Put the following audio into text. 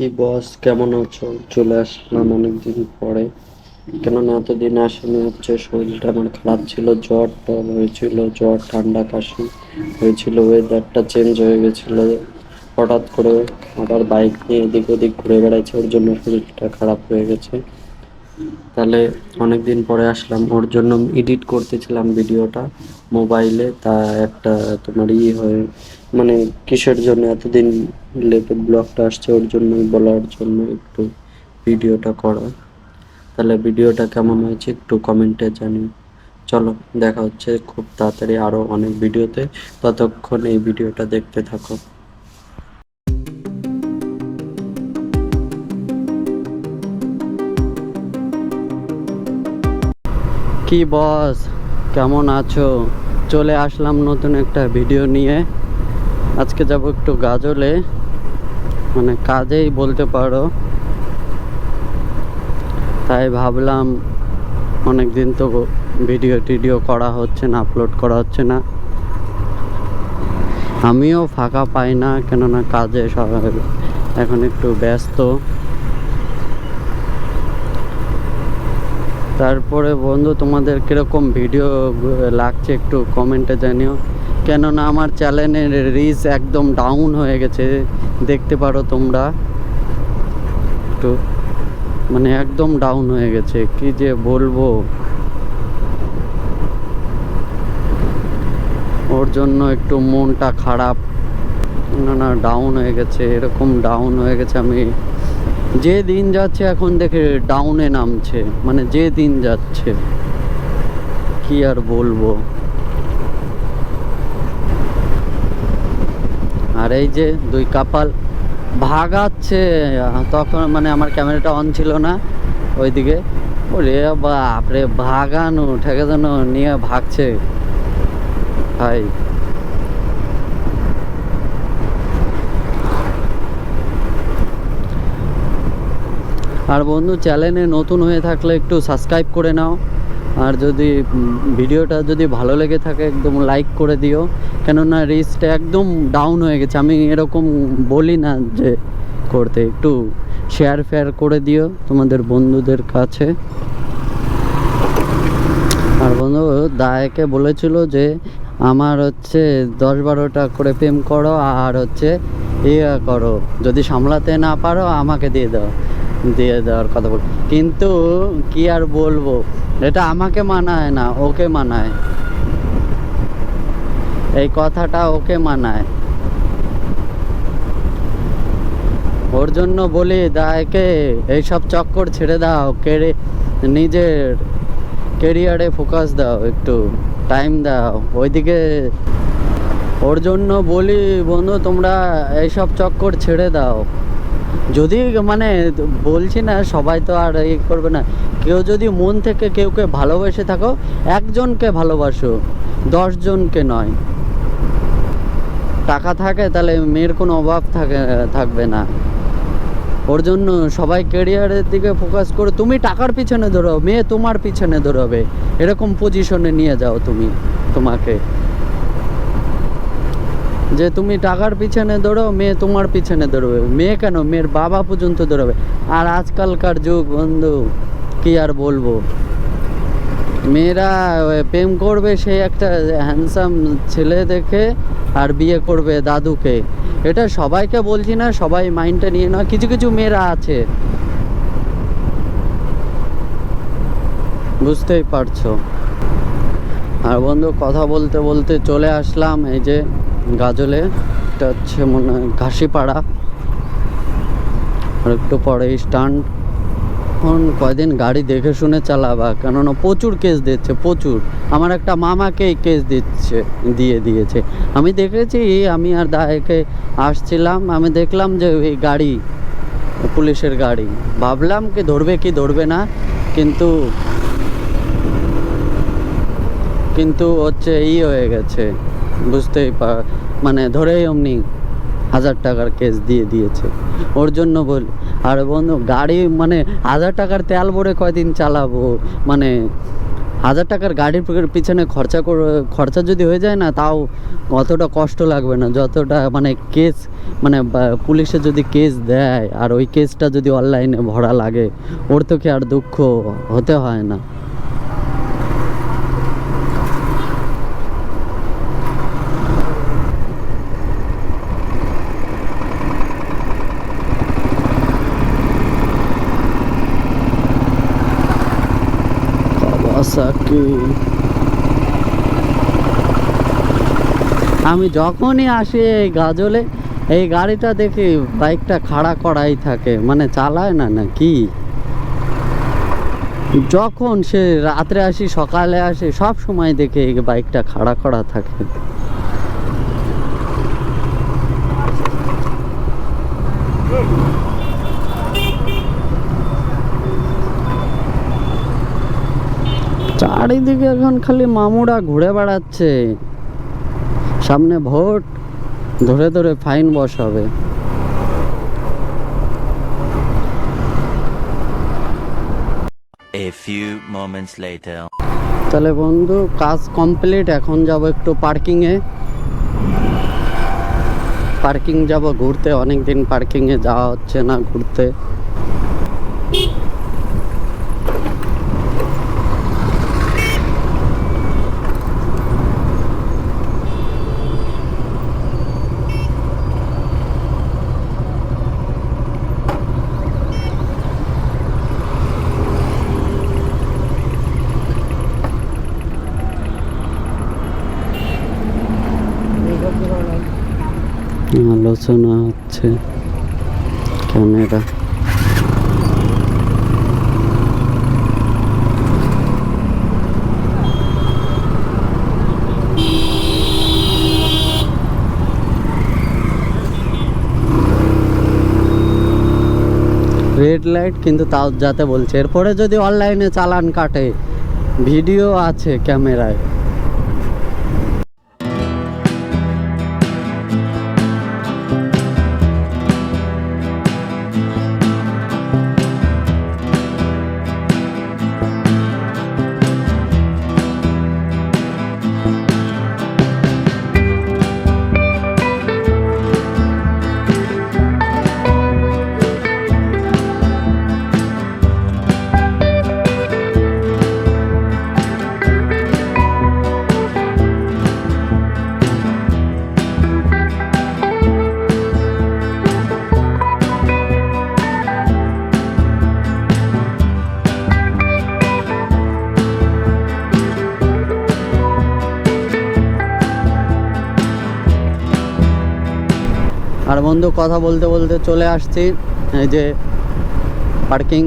কি বস কেমন আছো? চলে আসলাম অনেকদিন পরে। কেননা এতদিন আসেনি, হচ্ছে শরীরটা আমার খারাপ ছিল, জ্বর টর হয়েছিল, জ্বর, ঠান্ডা, কাশি হয়েছিল ওয়েদারটা চেঞ্জ হয়ে গেছিল। হঠাৎ করে আবার বাইক নিয়ে এদিক ওদিক ঘুরে বেড়াইছে, ওর জন্য শরীরটা খারাপ হয়ে গেছে। তাহলে অনেকদিন পরে আসলাম, ওর জন্য এডিট করতেছিলাম ভিডিওটা মোবাইলে তা একটা তোমার ই হয়ে মানে কিসের জন্য এতদিন লেটে ব্লগটা আসছে, ওর জন্য বলার জন্য একটু ভিডিওটা করা। তাহলে ভিডিওটা কেমন হয়েছে একটু কমেন্টে জানিও। চলো, দেখা হচ্ছে খুব তাড়াতাড়ি আরও অনেক ভিডিওতে। ততক্ষণ এই ভিডিওটা দেখতে থাকো। কি বস, কেমন আছো? চলে আসলাম নতুন একটা ভিডিও নিয়ে। আজকে যাব একটু গাজলে। মানে কাজেই বলতে পারো। তাই ভাবলাম অনেক দিন তো ভিডিও টিডিও করা হচ্ছে না, আপলোড করা হচ্ছে না। আমিও ফাঁকা পাই না, কেননা কাজে সবাই এখন একটু ব্যস্ত। তারপরে বন্ধু, তোমাদের কীরকম ভিডিও লাগছে একটু কমেন্টে জানিও। কেননা আমার চ্যানেলের রিচ একদম ডাউন হয়ে গেছে। দেখতে পারো তোমরা। একটু মানে একদম ডাউন হয়ে গেছে। কি যে বলব? ওর জন্য একটু মনটা খারাপ। না না ডাউন হয়ে গেছে, এরকম ডাউন হয়ে গেছে আমি। যে দিন যাচ্ছে এখন দেখে ডাউনে নামছে। মানে যে দিন যাচ্ছে, কি আর বলব? আর এই যে দুই কাপাল ভাগাচ্ছে, তখন মানে আমার ক্যামেরাটা অন ছিল না ওইদিকে। ওরে বাপরে, ভাগানো ঠেকে যেন নিয়ে ভাগছে। ভাই। আর বন্ধু চ্যানেলে নতুন হয়ে থাকলে একটু সাবস্ক্রাইব করে নাও। আর যদি ভিডিওটা যদি ভালো লেগে থাকে, একদম লাইক করে দিও। কেননা রিচটা একদম ডাউন হয়ে গেছে। আমি এরকম বলি না যে করতে, একটু শেয়ার ফেয়ার করে দিও তোমাদের বন্ধুদের কাছে। আর বন্ধু দায়কে বলেছিল যে, আমার হচ্ছে দশ বারোটা করে প্রেম করো, আর হচ্ছে ইয়ে করো। যদি সামলাতে না পারো, আমাকে দিয়ে দাও। দিয়ে দেওয়ার কথা বল। কিন্তু কি আর বলব? এটা আমাকে মানায় না, ওকে মানায়। এই কথাটা ওকে মানায়। ওর জন্য বলি, দায়কে এইসব চক্কর ছেড়ে দাও, কেড়ে নিজের কেরিয়ারে ফোকাস দাও একটু টাইম দাও। ওইদিকে ওর জন্য বলি, বন্ধু, তোমরা এইসব চক্কর ছেড়ে দাও। যদি মানে বলছি না, সবাই তো আর ই করবে না। কেউ যদি মন থেকে কেউ কেউকে ভালোবেসে থাকো, একজনকে ভালোবাসো, দশজনকে নয়। টাকা থাকে তাহলে মেয়ের কোনো অভাব থাকে, থাকবে না। ওর জন্য সবাই ক্যারিয়ারের দিকে ফোকাস করে, তুমি টাকার পিছনে ধরো মেয়ে তোমার পিছনে ধরবে এরকম পজিশনে নিয়ে যাও তুমি, তোমাকে। যে তুমি টাকার পিছনে দৌড়ো মেয়ে তোমার পিছনে দৌড়বে। মেয়ে কেন? মেয়ের বাবা পর্যন্ত দৌড়বে। আর আজকালকার যুগ, বন্ধু, কি আর বলব? মেয়েরা প্রেম করবে সেই একটা হ্যান্ডসাম ছেলে দেখে আর বিয়ে করবে দাদুকে। এটা সবাইকে বলছি না, সবাই মাইন্ডটা নিয়ে না কিছু কিছু মেয়েরা আছে। বুঝতেই পারছ। আর বন্ধু, কথা বলতে বলতে চলে আসলাম। এই যে গাজলে এটা হচ্ছে মনে হয় ঘাসিপাড়া। আর একটু পরে স্ট্যান্ড এখন কয়দিন গাড়ি দেখে শুনে চালাবা, কেননা প্রচুর কেস দিচ্ছে, প্রচুর। আমার একটা মামাকেই কেস দিচ্ছে, দিয়ে দিয়েছে। আমি দেখেছি, আমি আর দায়কে আসছিলাম, আমি দেখলাম যে এই গাড়ি, পুলিশের গাড়ি। ভাবলাম কি ধরবে কি ধরবে না, কিন্তু কিন্তু হচ্ছে ই হয়ে গেছে। বুঝতেই পার মানে ধরেই অমনি হাজার টাকার কেস দিয়ে দিয়েছে। ওর জন্য বল, আর বন্ধু, গাড়ি মানে হাজার টাকার তেল ভরে কয়দিন চালাবো? মানে হাজার টাকার গাড়ির পিছনে খরচা খরচা যদি হয়ে যায় না, তাও অতটা কষ্ট লাগবে না। যতটা মানে কেস মানে পুলিশে যদি কেস দেয়, আর ওই কেসটা যদি অনলাইনে ভরা লাগে, ওর তো কি আর দুঃখ? হতে হয় না। কাওয়াসাকি আমি যখনই আসি এই গাজলে, এই গাড়িটা দেখি বাইকটা খাড়া করাই থাকে। মানে চালায় না না কি? যখন সে রাত্রে আসি, সকালে আসি, সব সময় দেখে এই বাইকটা খাড়া করা থাকে। চারিদিকে এখন খালি মামুরা ঘুরে বেড়াচ্ছে। সামনে ভোট ধরে ধরে ফাইন বসাবে A few moments later. তাহলে বন্ধু কাজ কমপ্লিট এখন যাব একটু পার্কিংয়ে পার্কিং যাব ঘুরতে অনেক দিন পার্কিংয়ে যাওয়া হচ্ছে না ঘুরতে। আলোচনা হচ্ছে। ক্যামেরা। রেড লাইট কিন্তু তাও যাতে বলছে। এরপরে যদি অনলাইনে চালান কাটে ভিডিও আছে ক্যামেরায়। আর বন্ধু কথা বলতে বলতে চলে আসছি এই যে পার্কিং